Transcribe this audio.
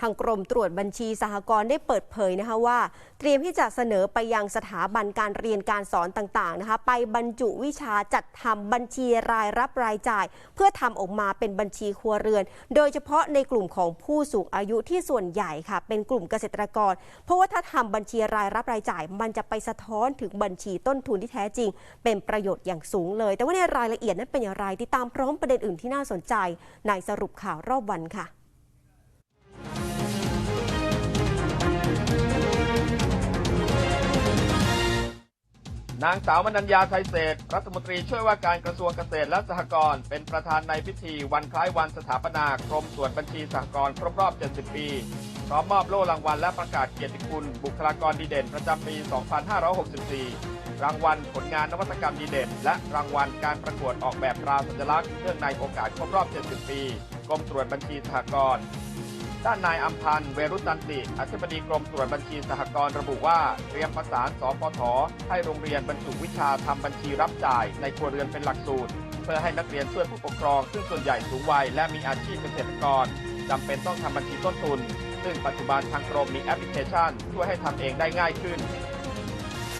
ทางกรมตรวจบัญชีสหกรณ์ได้เปิดเผยนะคะว่า เตรียมที่จะเสนอไปยังสถาบันการเรียนการสอนต่างๆนะคะไปบรรจุวิชาจัดทำบัญชีรายรับรายจ่าย เพื่อทำออกมาเป็นบัญชีครัวเรือน โดยเฉพาะในกลุ่มของผู้สูงอายุที่ส่วนใหญ่ค่ะ เป็นกลุ่มเกษตรกร เพราะว่าถ้าทำบัญชีรายรับรายจ่าย มันจะไปสะท้อนถึงบัญชีต้นทุนที่แท้จริง เป็นประโยชน์อย่างสูงเลย แต่ว่าในรายละเอียดนั้นเป็นอย่างไรติดตามพร้อมประเด็นอื่นที่น่าสนใจ ในสรุปข่าวรอบวันค่ะ นางสาวมนัญญาไทยเศรษฐรัฐมนตรีช่วยว่าการกระทรวงเกษตรและสหกรณ์เป็นประธานในพิธีวันคล้ายวันสถาปนากรมตรวจบัญชีสหกรณ์ครบรอบ 70 ปีพร้อมมอบโล่รางวัลและประกาศเกียรติคุณ บุคลากรดีเด่นประจำปี 2564 รางวัลผลงานนวัตกรรมดีเด่น และรางวัลการประกวดออกแบบตราสัญลักษณ์เนื่องในโอกาสครบรอบ 70 ปี กรมตรวจบัญชีสหกรณ์ ด้านนายอัมพันธ์เวรุตันติ อธิบดีกรมตรวจบัญชีสหกรณ์ระบุว่า เตรียมประสานสปทให้โรงเรียนบรรจุวิชาทำบัญชีรับจ่ายในครัวเรือนเป็นหลักสูตร เพื่อให้นักเรียนช่วยผู้ปกครอง ซึ่งส่วนใหญ่สูงวัยและมีอาชีพเกษตรกรจำเป็นต้องทำบัญชีต้นทุน ซึ่งปัจจุบันทางกรมมีแอปพลิเคชัน ช่วยให้ทำเองได้ง่ายขึ้น